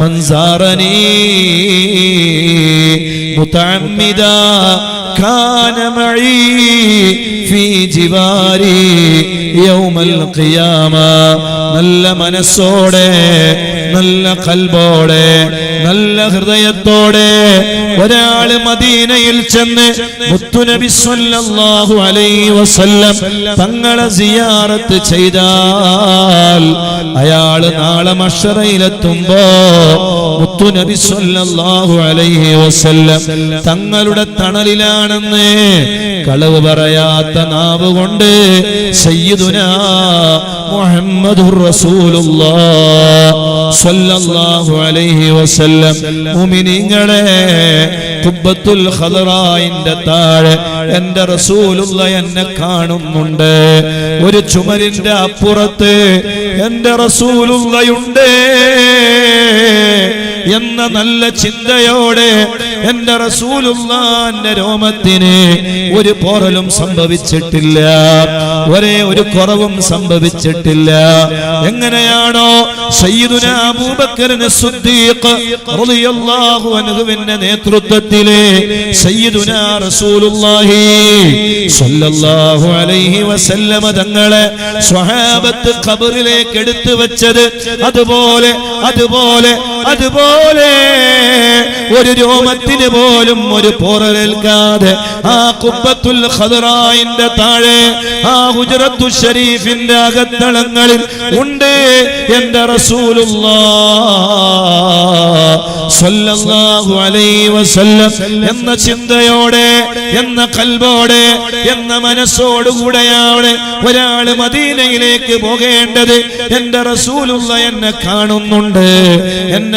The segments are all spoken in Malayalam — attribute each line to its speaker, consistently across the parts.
Speaker 1: من زارني متعمدا كان معي في جواري يوم القيامة നല്ല മനസ്സോടെ നല്ല കൽബോടെ നല്ല ഹൃദയത്തോടെ ഒരാള് മദീനയിൽ ചെന്ന് മുത്തുനബി സല്ലല്ലാഹു അലൈഹി വസല്ലം തങ്ങളെ സിയാറത്ത് ചെയ്താൽ അയാള് നാളെ മഷറയിലെത്തുമ്പോ മുത്തുനബി സല്ലല്ലാഹു അലൈഹി വസല്ലം തങ്ങളുടെ തണലിലാണെന്ന് കളവ് പറയാത്ത നാവ് കൊണ്ട് സല്ലല്ലാഹു അലൈഹി വസല്ലം. മുഅ്മിനീങ്ങളെ താഴെ എന്റെ എന്നെ കാണുന്നുണ്ട്. ഒരു ചുമരിന്റെ അപ്പുറത്ത് എന്റെ റസൂലുള്ളയുണ്ട്. എന്ന നല്ല ചിന്തയോടെ എന്റെ റസൂലുള്ളാന്റെ രോമത്തിന് ഒരു പോറലും സംഭവിച്ചിട്ടില്ല. ഒരേ ഒരു കുറവും സംഭവിച്ചിട്ടില്ല. എങ്ങനെയാണോ റളിയല്ലാഹു അൻഹുവിന്റെ റസൂലുള്ളാഹി അലൈഹി തങ്ങളെ സ്വഹാബത്ത് ഖബറിലേക്ക് എടുത്തു വെച്ചത് അതുപോലെ അതുപോലെ അതുപോലെ ഒരു രോമത്തിന് പോലും ഒരു പോറലേൽക്കാതെ ആ കുപ്പത്തുൽ ഖദറായിന്റെ താഴെ ആ ഹുജറത്തു ഷരീഫിന്റെ അകത്തളങ്ങളിൽ ഉണ്ട് എന്റെ വസല്ലം എന്ന ചിന്തയോടെ എന്ന കൽബോടെ എന്ന മനസ്സോടുകൂടെയാണ് ഒരാൾ മദീനയിലേക്ക് പോകേണ്ടത്. എന്റെ റസൂലുള്ള എന്നെ കാണുന്നുണ്ട്.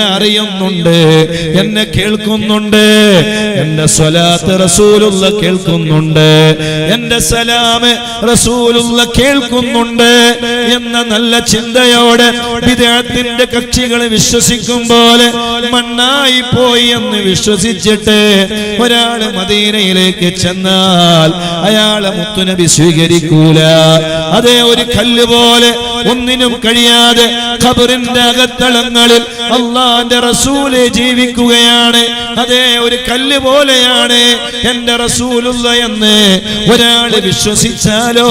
Speaker 1: അറിയുന്നുണ്ട് എന്നെ കേൾക്കുന്നുണ്ട് എന്റെ സ്വലാത്ത് റസൂലുള്ള കേൾക്കുന്നുണ്ട് എന്റെ സലാമ് റസൂലുള്ള കേൾക്കുന്നുണ്ട് എന്ന നല്ല ചിന്തയോടെ വിദേഹത്തിന്റെ കക്ഷികൾ വിശ്വസിക്കും പോലെ മണ്ണായി പോയി എന്ന് വിശ്വസിച്ചിട്ട് ഒരാൾ മദീനയിലേക്ക് ചെന്നാൽ അയാളെ മുത്തുനബി സ്വീകരിക്കൂല. അതേ ഒരു കല്ല് പോലെ ഒന്നിനും കഴിയാതെ ഖബറിന്റെ അകത്തളങ്ങളിൽ അള്ളാന്റെ റസൂൽ ജീവിക്കുകയാണ്. അതേ ഒരു കല്ല് പോലെയാണ് എന്റെ റസൂലുള്ള എന്ന് ഒരാൾ വിശ്വസിച്ചാലോ?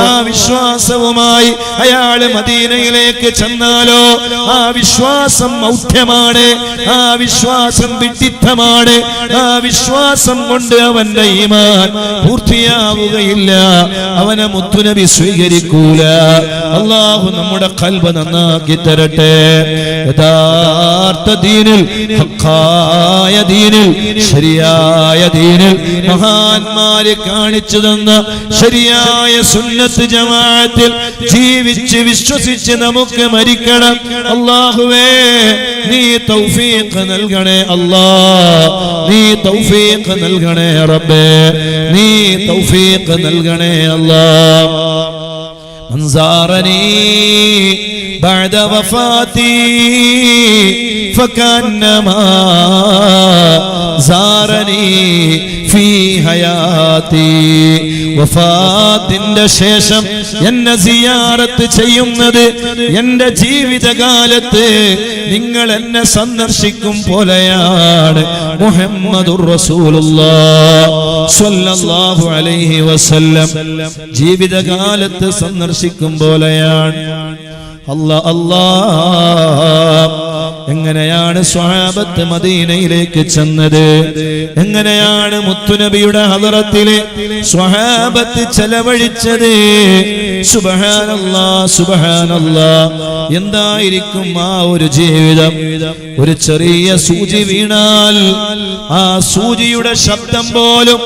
Speaker 1: ആ വിശ്വാസവുമായി അയാൾ മദീനയിലേക്ക് ചെന്നാലോ? ആ വിശ്വാസം മൗഢ്യമാണ്. ആ വിശ്വാസം വിഡിത്തമാണ്. ആ വിശ്വാസം കൊണ്ട് അവന്റെ ഈമാൻ പൂർത്തിയാവുകയില്ല. അവനെ മുത്തുനബി സ്വീകരിക്കൂല. അള്ളാഹു നമ്മുടെ കൽവ നന്നാക്കി തരട്ടെ. യഥാർത്ഥ ദീനിൽ ഹക്കായ ദീനിൽ ശരിയായ ദീനിൽ മഹാന്മാരെ കാണിച്ചു തന്ന ശരിയായ സുന്നത്ത് ജമാഅത്തിൽ ജീവിച്ച് വിശ്വസിച്ച് നമുക്ക് മരിക്കണം. അള്ളാഹുവേ നീ തൗഫീഖ് നൽകണേ അല്ലാ നീ തൗഫീഖ് നൽകണേ റബ്ബേ. നീ തൗഫീഖ് നൽകണേ അല്ലാ من زارني بعد وفاتي فكأنما زارني في حياتي. വഫാത്തിന്റെ ശേഷം എന്നെ സിയാറത്ത് ചെയ്യുന്നത് എന്റെ ജീവിതകാലത്ത് നിങ്ങൾ എന്നെ സന്ദർശിക്കും പോലെയാണ് മുഹമ്മദുർ റസൂലുള്ളാ സ്വല്ലല്ലാഹു അലൈഹി വസല്ലം. ജീവിതകാലത്ത് സന്ദർശിക്കും പോലെയാണ്. അല്ലാ അല്ലാ. എങ്ങനെയാണ് സ്വാബത്ത് മദീനയിലേക്ക് ചെന്നത്? എങ്ങനെയാണ് മുത്തുനബിയുടെ ഹദറത്തിലെ സ്വഹാബത്ത് ചെലവഴിച്ചത്? എന്തായിരിക്കും ആ ഒരു ജീവിതം? ഒരു ചെറിയ സൂചി വീണാൽ ആ സൂചിയുടെ ശബ്ദം പോലും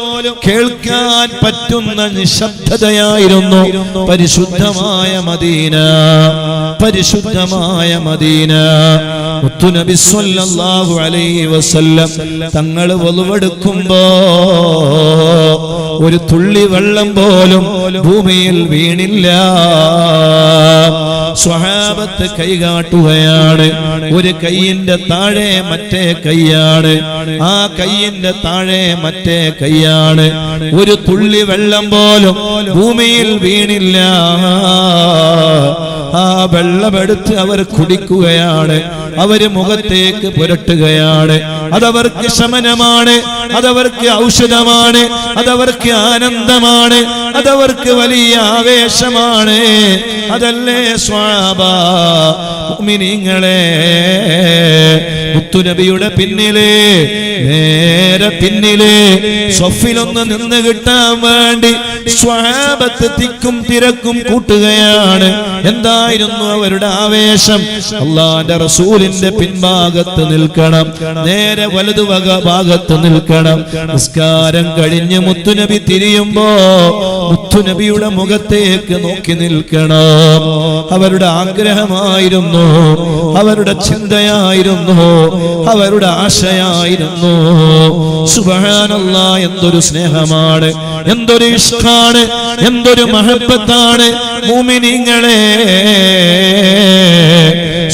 Speaker 1: കേൾക്കാൻ പറ്റുന്ന നിശബ്ദതയായിരുന്നു പരിശുദ്ധമായ മദീന. പരിശുദ്ധമായ മദീന. മുത്തുനബി സ്വല്ലല്ലാഹു അലൈഹി വസല്ലം തങ്ങൾ വലുവെടുക്കുമ്പോ ഒരു തുള്ളി വെള്ളം പോലും ഭൂമിയിൽ വീണില്ല. സ്വഹാബത്ത് കൈകാട്ടുകയാണ്. ഒരു കൈയിന്റെ താഴെ മറ്റേ കൈയാണ്. ആ കൈയിന്റെ താഴെ മറ്റേ കൈയാണ്. ഒരു തുള്ളി വെള്ളം പോലും ഭൂമിയിൽ വീണില്ല. ആ വെള്ളമെടുത്ത് അവർ കുടിക്കുകയാണ്. അവർ മുഖത്തേക്ക് പുരട്ടുകയാണ്. അതവർക്ക് ശമനമാണ്. അതവർക്ക് ഔഷധമാണ്. അതവർക്ക് ആനന്ദമാണ്. അതവർക്ക് വലിയ ആവേശമാണ്. അതല്ലേ സ്വാഭാവിനിങ്ങളെ മുത്തുനബിയുടെ പിന്നിലെ നേരെ പിന്നിലെ സ്വഫിലൊന്ന് നിന്ന് കിട്ടാൻ വേണ്ടി സ്വാപത്ത് തിക്കും തിരക്കും കൂട്ടുകയാണ്. എന്തായിരുന്നു അവരുടെ ആവേശം? അള്ളാന്റെ റസൂലിന്റെ പിൻഭാഗത്ത് നിൽക്കണം. നേരെ വലതുവക ഭാഗത്ത് നിൽക്കണം. നിസ്കാരം കഴിഞ്ഞ് മുത്തുനബി തിരിയുമ്പോ മുത്തുനബിയുടെ മുഖത്തേക്ക് നോക്കി നിൽക്കണം. അവരുടെ ആഗ്രഹമായിരുന്നു അവരുടെ ചിന്തയായിരുന്നു അവരുടെ ആശയായിരുന്നു. സുബഹാനല്ല എന്തൊരു സ്നേഹമാണ് എന്തൊരു ഇഷ്ടാണ് എന്തൊരു മഹബത്താണ് മൂമിനിങ്ങളെ.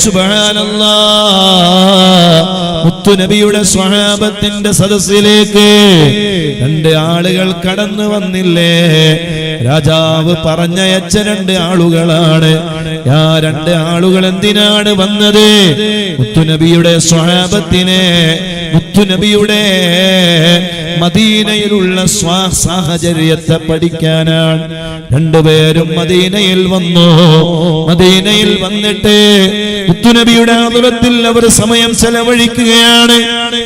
Speaker 1: സുബഹാനല്ലാ മുത്തുനബിയുടെ സ്വഹാബത്തിന്റെ സദസ്സിലേക്ക് രണ്ട് ആളുകൾ കടന്നു വന്നില്ലേ? രാജാവ് പറഞ്ഞയച്ച രണ്ട് ആളുകളാണ്. ആ രണ്ട് ആളുകൾ എന്തിനാണ് വന്നത്? മുത്തുനബിയുടെ സ്വഹാബത്തിനെ മുത്തുനബിയുടെ മദീനയിലുള്ള സാഹചര്യത്തെ പഠിക്കാനാണ്. രണ്ടുപേരും മദീനയിൽ വന്നു. മദീനയിൽ വന്നിട്ട് മുത്തുനബിയുടെ ആതുരത്തിൽ അവർ സമയം ചെലവഴിക്കുകയാണ്.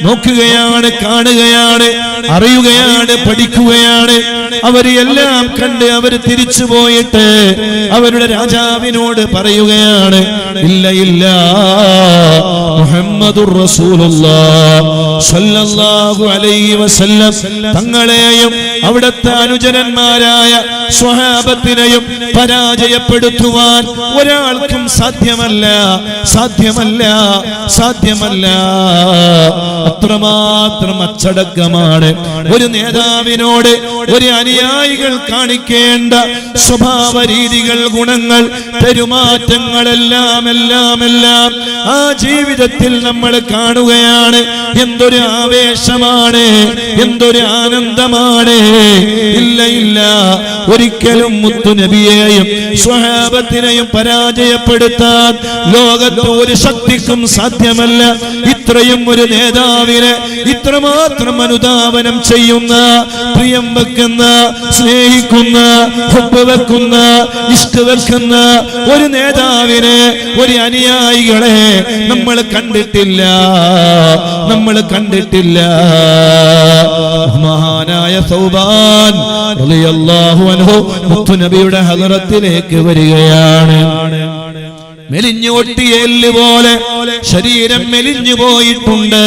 Speaker 1: നോക്കുകയാണ്. കാണുകയാണ് അറിയുകയാണ് പഠിക്കുകയാണ്. അവർ എല്ലാം കണ്ട് അവർ തിരിച്ചു പോയിട്ട് അവരുടെ രാജാവിനോട് പറയുകയാണ് ഇല്ല ഇല്ല. മുഹമ്മദുർ അലൈഹി വസല്ലം തങ്ങളെയും അവിടുത്തെ അനുചരന്മാരായ സ്വഹാബത്തിനെയും പരാജയപ്പെടുത്തുവാൻ ഒരാൾക്കും സാധ്യമല്ല സാധ്യമല്ല സാധ്യമല്ല. അത്രമാത്രം അച്ചടക്കമാണ്. ഒരു നേതാവിനോട് ഒരു അനുയായികൾ കാണിക്കേണ്ട സ്വഭാവ രീതികൾ ഗുണങ്ങൾ പെരുമാറ്റങ്ങളെല്ലാം എല്ലാം എല്ലാം ആ ജീവിതത്തിൽ നമ്മൾ കാണുകയാണ്. എന്തൊരു ആവേശമാണ് എന്തൊരു ആനന്ദമാണ്. ഇല്ല ഇല്ല. ഒരിക്കലും മുത്തുനബിയെയും സ്വഹാബത്തിനെയും പരാജയപ്പെടുത്താൻ ലോകത്ത് ഒരു ശക്തിക്കും സാധ്യമല്ല. ഇത്രയും ഒരു നേതാവിനെ ഇത്രമാത്രം അനുധാവനം ചെയ്യുന്ന പ്രിയം വെക്കുന്ന സ്നേഹിക്കുന്ന ഒപ്പ് വെക്കുന്ന ഇഷ്ട വെക്കുന്ന ഒരു നേതാവിനെ ഒരു അനുയായികളെ നമ്മൾ കണ്ടിട്ടില്ല. നമ്മൾ കണ്ടിട്ടില്ല. മഹാനായ സൗബാൻ റളിയല്ലാഹു അൻഹു മുത്തുനബിയുടെ ഹലറത്തിലേക്ക് വരികയാണ്. മെലിഞ്ഞു ഒട്ടിയ എല്ല് പോലെ ശരീരം മെലിഞ്ഞു പോയിട്ടുണ്ട്.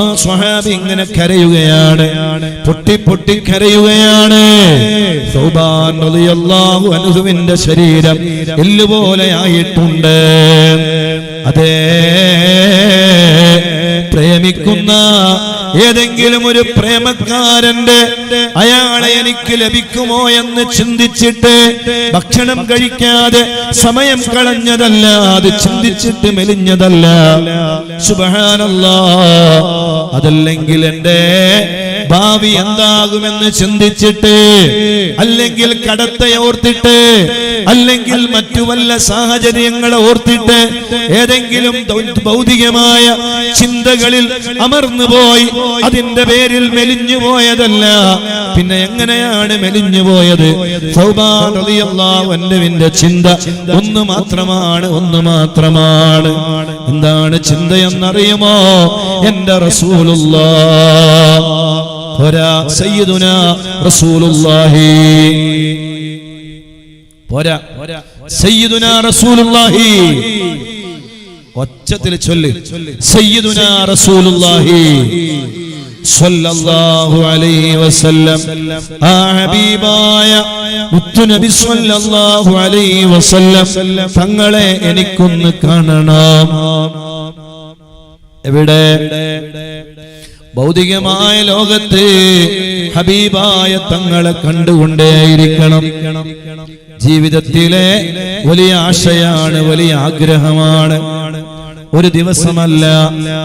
Speaker 1: ആ സ്വഹാബി ഇങ്ങനെ കരയുകയാണ്. പൊട്ടി പൊട്ടി കരയുകയാണ്. അനുഹുവിന്റെ ശരീരം എല്ലുപോലെ ആയിട്ടുണ്ട്. അതേ പ്രേമിക്കുന്ന ഏതെങ്കിലും ഒരു പ്രേമക്കാരന്റെ അയാളെ എനിക്ക് ലഭിക്കുമോ എന്ന് ചിന്തിച്ചിട്ട് ഭക്ഷണം കഴിക്കാതെ സമയം കളഞ്ഞതല്ല അത് ചിന്തിച്ചിട്ട് മെലിഞ്ഞതല്ല. സുബഹാനല്ലാ. അതല്ലെങ്കിൽ എന്റെ ഭാവി എന്താകുമെന്ന് ചിന്തിച്ചിട്ട് അല്ലെങ്കിൽ കടത്തെ ഓർത്തിട്ട് അല്ലെങ്കിൽ മറ്റു വല്ല സാഹചര്യങ്ങളെ ഓർത്തിട്ട് ഏതെങ്കിലും ഭൗതികമായ ചിന്തകളിൽ അമർന്നു പോയി അതിന്റെ പേരിൽ മെലിഞ്ഞു പോയതല്ല. പിന്നെ എങ്ങനെയാണ് മെലിഞ്ഞു പോയത്? സൗഭാഗ്യവിന്റെ ചിന്ത ഒന്ന് മാത്രമാണ് ഒന്ന് മാത്രമാണ്. എന്താണ് ചിന്തയെന്നറിയുമോ? എന്റെ റസൂലുള്ള. റസൂലുള്ളാഹി. റസൂലുള്ളാഹി. ഒച്ചത്തിൽ ചൊല്ല്. സയ്യിദുന റസൂലുള്ളാഹി. അലൈഹി വസല്ലം. ആ ഹബീബായ അലൈഹി വസല്ലം തങ്ങളെ എനിക്കൊന്ന് കാണണം. എവിടെ? ഭൗതികമായ ലോകത്ത് ഹബീബായ തങ്ങളെ കണ്ടുകൊണ്ടേയിരിക്കണം. ജീവിതത്തിലെ വലിയ ആശയാണ് വലിയ ആഗ്രഹമാണ്. ഒരു ദിവസമല്ല.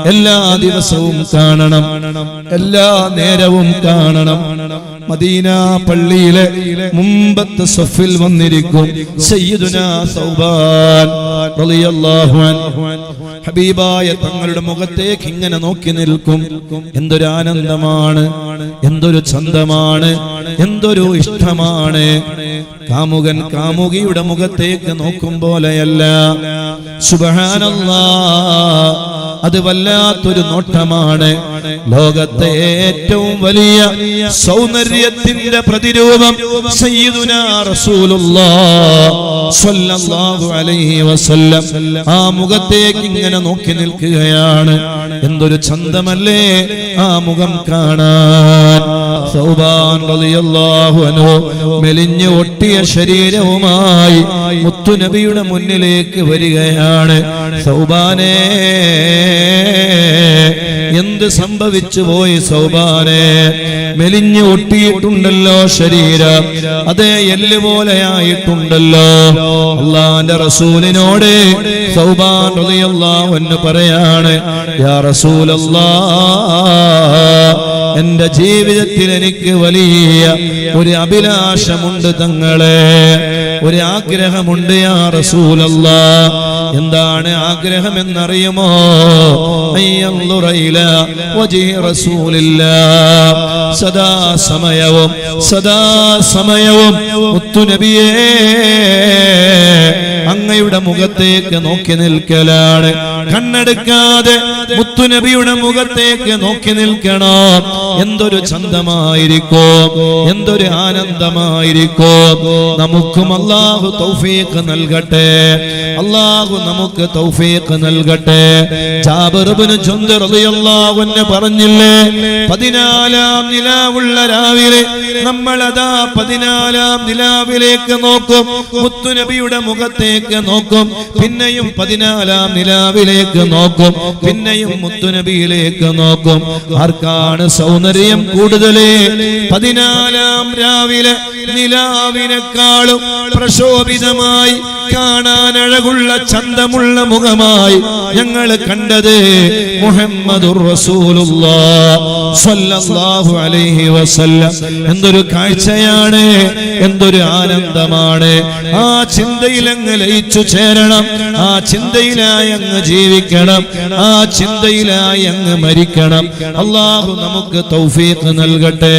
Speaker 1: എല്ലാ ദിവസവും കാണണം. എല്ലാ നേരവും കാണണം. മദീന പള്ളിയിലെ മുമ്പത്തെ സഫിൽ വന്നിരിക്കും സയ്യിദുന സൗബാൻ റളിയല്ലാഹു. ഹബീബായ തങ്ങളുടെ മുഖത്തേക്ക് ഇങ്ങനെ നോക്കി നിൽക്കും. എന്തൊരു ആനന്ദമാണ്. എന്തൊരു ചന്തമാണ്. എന്തൊരു ഇഷ്ടമാണ്. കാമുകൻ കാമുകിയുടെ മുഖത്തേക്ക് നോക്കും പോലെയല്ല. അത് വല്ലാത്തൊരു നോട്ടമാണ്. ലോകത്തെ ഏറ്റവും വലിയ സൗന്ദര്യത്തിന്റെ പ്രതിരൂപം ആ മുഖത്തേക്ക് ഇങ്ങനെ നോക്കി നിൽക്കുകയാണ്. എന്തൊരു ചന്തമല്ലേ ആ മുഖം കാണാൻ? സൗബാൻ മെലിഞ്ഞ് ഒട്ടിയ ശരീരവുമായി മുത്തുനബിയുടെ മുന്നിലേക്ക് വരികയാണ്. സൗബാനേ എന്ത് സംഭവിച്ചു പോയി സൗബാനെ? മെലിഞ്ഞു ഒട്ടിയിട്ടുണ്ടല്ലോ ശരീരം. അതേ എല്ല് പോലെയായിട്ടുണ്ടല്ലോ. അള്ളാന്റെ റസൂലിനോട് സൗബാൻ എന്ന് പറയാണ് യാ റസൂലല്ലാ എന്റെ ജീവിതത്തിൽ എനിക്ക് വലിയ ഒരു അഭിലാഷമുണ്ട് തങ്ങളെ. ഒരു ആഗ്രഹമുണ്ട് യാ റസൂലല്ല എന്താണ് ആഗ്രഹം എന്നറിയുമോ അയ്യന്തുറയില വജീ റസൂലില്ല സദാ സമയവും സദാ സമയവും മുത്തുനബിയേ അങ്ങയുടെ മുഖത്തേക്ക് നോക്കി നിൽക്കലാണ്. കണ്ണെടുക്കാതെ മുത്തുനബിയുടെ മുഖത്തേക്ക് നോക്കി നിൽക്കണം. എന്തൊരു ചന്തമായിരിക്കോ എന്തൊരു ആനന്ദമായിരിക്കോ. നമുക്കും അള്ളാഹു തൗഫീഖ് നൽകട്ടെ. അള്ളാഹു നമുക്ക് തൗഫീഖ് നൽകട്ടെ. ജാബിറുബിന് ചൊന്തറിയാവുന്ന പറഞ്ഞില്ലേ പതിനാലാം നിലാവുള്ള രാവിലെ നമ്മളതാ പതിനാലാം നിലാവിലേക്ക് നോക്കും മുത്തുനബിയുടെ മുഖത്തേക്ക് നോക്കും പിന്നെയും പതിനാലാം നിലാവിലേക്ക് നോക്കും പിന്നെയും മുത്തുനബിയിലേക്ക് നോക്കും. ആർക്കാണ് സൗന്ദര്യം കൂടുതലേ? പതിനാലാം രാവിലെ നിലാവിനെക്കാളും പ്രശോഭിതമായി കാണാൻ അഴകുള്ള ചന്തമുള്ള മുഖമായി ഞങ്ങൾ കണ്ടത് മുഹമ്മദുർ അലൈഹി വസല്ലം. എന്തൊരു കാഴ്ചയാണ് എന്തൊരു ആനന്ദമാണ്. ആ ചിന്തയിൽ അങ്ങ് ലയിച്ചു ചേരണം ആ ചിന്തയിലായി അങ്ങ് ജീവിക്കണം ആ ചിന്തയിലായി അങ്ങ് മരിക്കണം. അള്ളാഹു നമുക്ക് തൗഫീഖ് നൽകട്ടെ.